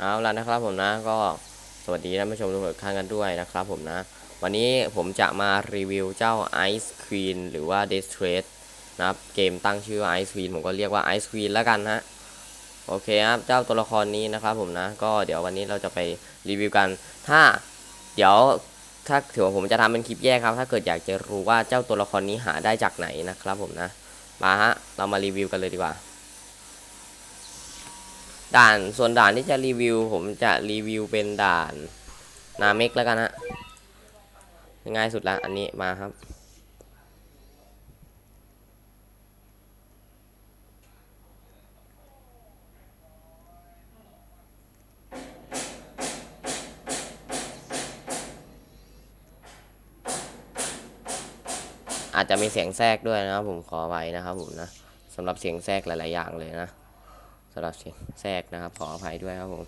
เอาละนะครับผมนะก็สวัสดีท่านผู้ชมทุกท่านกันด้วยนะครับผมนะ วันนี้ผมจะมารีวิวเจ้า Ice Queen หรือว่า Death Trade นะครับเกมตั้งชื่อ Ice Queen ผมก็เรียกว่า Ice Queen แล้วกันฮะโอเคครับเจ้าตัวละครนี้นะครับผมนะ ก็เดี๋ยววันนี้เราจะไปรีวิวกัน ถ้าเดี๋ยวถ้าถือว่าผมจะทำเป็นคลิปแยกครับ ถ้าเกิดอยากจะรู้ว่าเจ้าตัวละครนี้หาได้จากไหนนะครับผมนะ มาฮะ เรามารีวิวกันเลยดีกว่า ด่านส่วนด่านที่จะรีวิว ผมจะรีวิวเป็นด่านนาเมกแล้วกันฮะง่ายสุดละอันนี้มาครับ อาจจะมีเสียงแทรกด้วยนะครับผมขอไว้นะครับผมนะสำหรับเสียงแทรกหลาย ๆ อย่างเลยนะ สำหรับเสียงแทรกนะครับ ขออภัยด้วยครับผม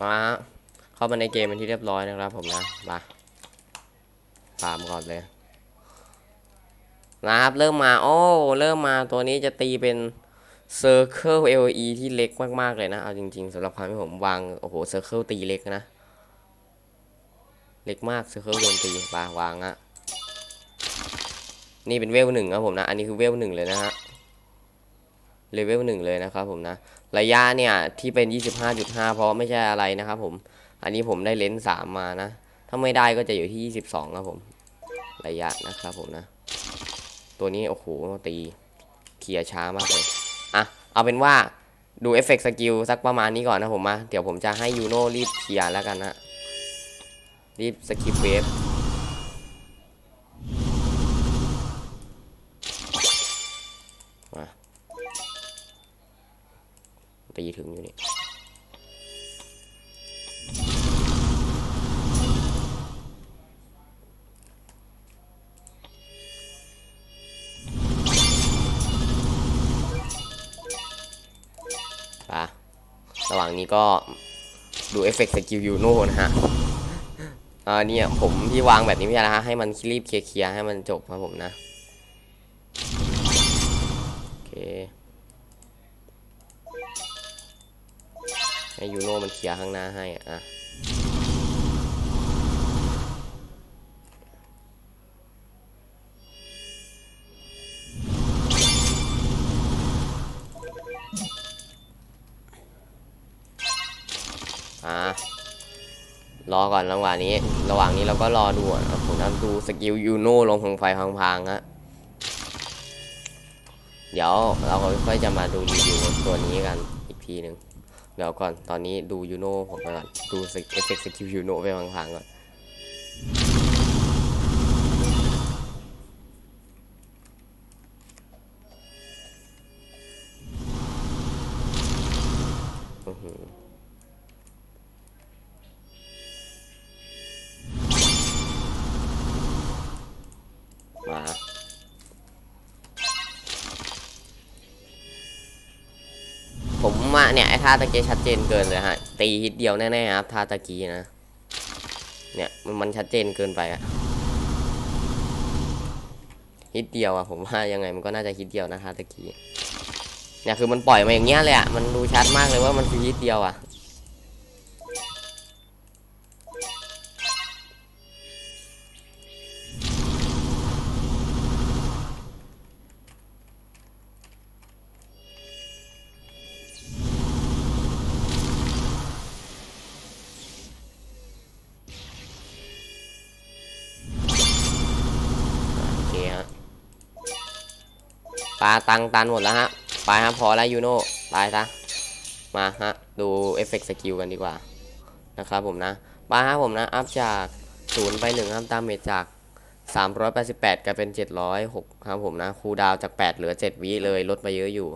มาเข้ามาในเกมเป็นที่เรียบร้อยนะครับผมนะมาตามก่อนเลยนะครับเริ่มมาโอ้เริ่มมาตัวนี้จะตีเป็น Circle LE ที่เล็กมาก ๆ เลยนะ เอาจริง ๆสำหรับความที่ผมวาง โอ้โห Circle ตีเล็กนะ เล็กมาก Circle โดนตีปาวางอะนี่เป็นเวลหนึ่งครับผมนะ อันนี้คือเวลหนึ่งเลยนะฮะ เลเวลหนึ่งเลยนะครับผมนะ ระยะเนี่ยที่เป็น 25.5 เพราะไม่ใช่อะไรนะครับผม อันนี้ผมได้เลนส์3มานะ ถ้าไม่ได้ก็จะอยู่ที่ 22 ครับผม ระยะนะครับผมนะ ตัวนี้โอ้โหตีเคลียร์ช้ามากเลย อะ เอาเป็นว่าดูเอฟเฟกต์สกิลสักประมาณนี้ก่อนนะผมมา เดี๋ยวผมจะให้ยูโน่รีบเคลียร์แล้วกันนะ รีบสกิปเวฟ ตีถึงอยู่นี่ปะระหว่างนี้ก็ดูเอฟเฟกต์สกิลยูโน่นะฮะอ่าเนี่ยผมที่วางแบบนี้ไม่ใช่นะฮะ ให้มันรีบเคลียร์ให้มันจบครับผมนะ โอเค ให้ยูโน่มันเคลียร์ข้างหน้าให้อะอ่ารอก่อนระหว่างนี้ ระหว่างนี้เราก็รอดูอะผมทำดูสกิลยูโน่ลงของไฟพังๆฮะ เดี๋ยวเราก็ค่อยจะมาดูรีวิวตัวนี้กันอีกทีหนึ่ง เดี๋ยวก่อน ตอนนี้ดูยูโน่ผมไปก่อน ดูเอฟเฟกต์สกิลยูโน่ไปพังๆก่อน เนี่ยไอ้ท่าตะเกียชัดเจนเกินเลยฮะ ตีฮิตเดียวแน่ๆครับท่าตะกี้นะ เนี่ยมันมันชัดเจนเกินไปอะฮิตเดียวอะผมว่ายังไงมันก็น่าจะฮิตเดียวนะท่าตะกี้เนี่ยคือมันปล่อยมาอย่างเงี้ยเลยอะมันดูชัดมากเลยว่ามันคือฮิตเดียวอะ ปลาตังตันหมดแล้วฮะไปฮะพอแล้วยูโน่ไปซะมาฮะดูเอฟเฟกต์สกิลกันดีกว่านะครับผมนะไปฮะผมนะ อัพจาก0ไป1ครับตามเมจจาก 388กลายเป็น 706ครับผมนะคูดาวจาก 8 เหลือ 7 วิเลยลดมาเยอะอยู่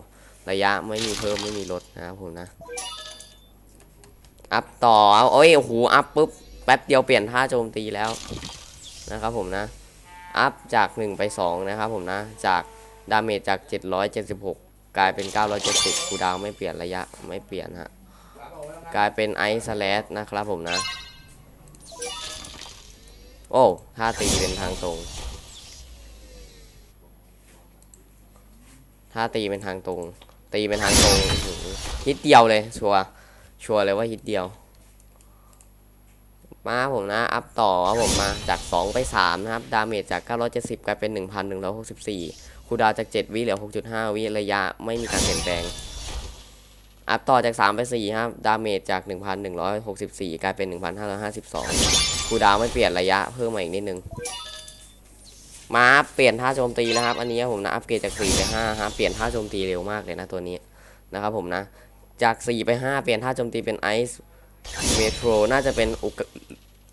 ระยะไม่มีเพิ่มไม่มีลดนะครับผมนะอัพต่อเอาโอ้ยโอ้โหอัพปุ๊บแป๊บเดียวเปลี่ยนท่าโจมตีแล้วนะครับผมนะ อัพจาก 1 ไป 2 นะครับผมนะ จาก ดาเมจจาก 776 กลายเป็น 970คูดาวไม่เปลี่ยนระยะไม่เปลี่ยนฮะ กลายเป็นไอซ์สแลชนะครับผมนะ โอ้ท่าตีเป็นทางตรงถ้าตีเป็นทางตรง ตีเป็นทางตรงฮิตเดียวเลย ชัวชัวเลยว่าฮิตเดียว มาผมนะ อัพต่อครับผมมาจาก 2 ไป 3 นะครับ ดาเมจจาก 970 กลายเป็น 1,164 คูดาวจาก 7 วิเหลือ 6.5 วิระยะไม่มีการเปลี่ยนแปลง อัพต่อจาก 3 ไป 4 ครับ ดาเมจจาก 1,164 กลายเป็น 1,552 คูดาวไม่เปลี่ยนระยะเพิ่มมาอีกนิดนึง มาเปลี่ยนท่าโจมตีแล้วครับ อันนี้ผมนะอัปเกรดจาก 4 ไป5ครับเปลี่ยนท่าโจมตีเร็วมากเลยนะตัวนี้นะครับผมนะ จาก 4 ไป 5 เปลี่ยนท่าโจมตีเป็นไอซ์เมโทรน่าจะเป็นอุก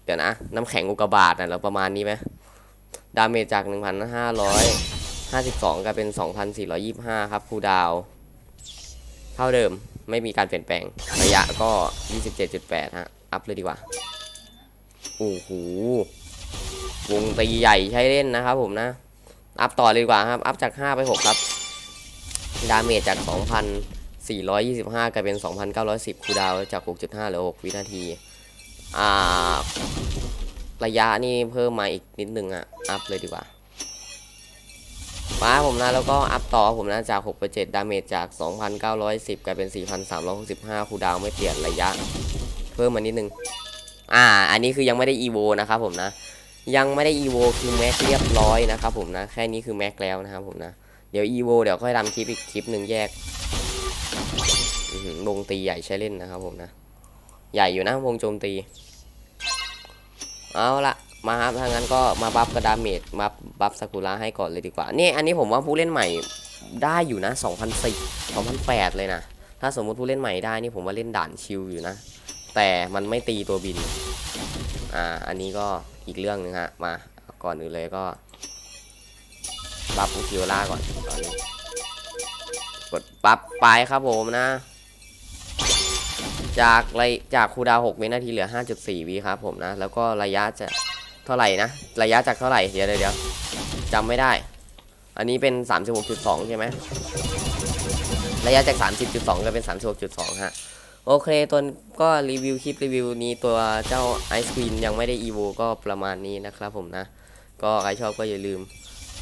เดี๋ยวนะ น้ำแข็งอุกกาบาตนะแล้วประมาณนี้ไหมดาเมจจาก 1,500 52กลายเป็น 2,425 ครับคูดาว เท่าเดิมไม่มีการเปลี่ยนแปลง ระยะก็ 27.8 ฮะ อัพเลยดีกว่า โอ้โห วงตีใหญ่ใช้เล่นนะครับผมนะ อัพต่อเลยดีกว่าครับ อัพจาก 5 ไป 6 ครับ ดาเมจจาก 2,425 กลายเป็น 2,910 คูดาวจาก 6.5เหลือ 6 วินาที อ่า ระยะนี่เพิ่มมาอีกนิดนึงอะอัพเลยดีกว่า มาผมนะแล้วก็อัพต่อผมนะจาก6ไป7ดาเมจจาก 2,910 กลายเป็น 4,365คูดาวไม่เปลี่ยนระยะ เพิ่มมานิดนึง อ่า อันนี้คือยังไม่ได้ EVO นะครับผมนะ ยังไม่ได้ EVO คือแม็กเรียบร้อยนะครับผมนะ แค่นี้คือแม็กแล้วนะครับผมนะ เดี๋ยว EVO เดี๋ยวค่อยทำคลิปอีกคลิปหนึ่งแยกวงตีใหญ่ใช้เล่นนะครับผมนะ ใหญ่อยู่นะวงโจมตี เอาละ มาครับถ้างั้นก็มาบัฟกระดาเมจมาบัฟซากุระให้ก่อนเลยดีกว่า นี่อันนี้ผมว่าผู้เล่นใหม่ได้อยู่นะ2004 2008 เลยนะ ถ้าสมมติผู้เล่นใหม่ได้นี่ผมว่าเล่นด่านชิลอยู่นะ แต่มันไม่ตีตัวบิน อ่า อันนี้ก็อีกเรื่องหนึงฮะ มา ก่อนอื่นเลยก็บัฟฟูคิวล่าก่อนตอนกดปั๊บไปครับผมนะ จากระยจากคูดาว6วินาทีเหลือ 5.4วิครับผมนะ แล้วก็ระยะจะ เท่าไหร่นะ ระยะจากเท่าไหร่ เดี๋ยวเดี๋ยวจำไม่ได้ อันนี้เป็น 36.2 ใช่ไหมระยะจาก 30.2 ก็เป็น 36.2 ฮะ โอเคตัวก็รีวิวคลิปรีวิวนี้ตัวเจ้าไอศครีมยังไม่ได้ EVO ก็ประมาณนี้นะครับผมนะ ก็ใครชอบก็อย่าลืม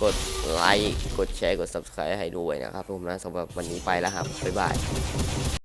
กดไลค์ กดแชร์ กด subscribe ให้ด้วยนะครับผมนะสำหรับวันนี้ไปแล้วครับ บ๊ายบาย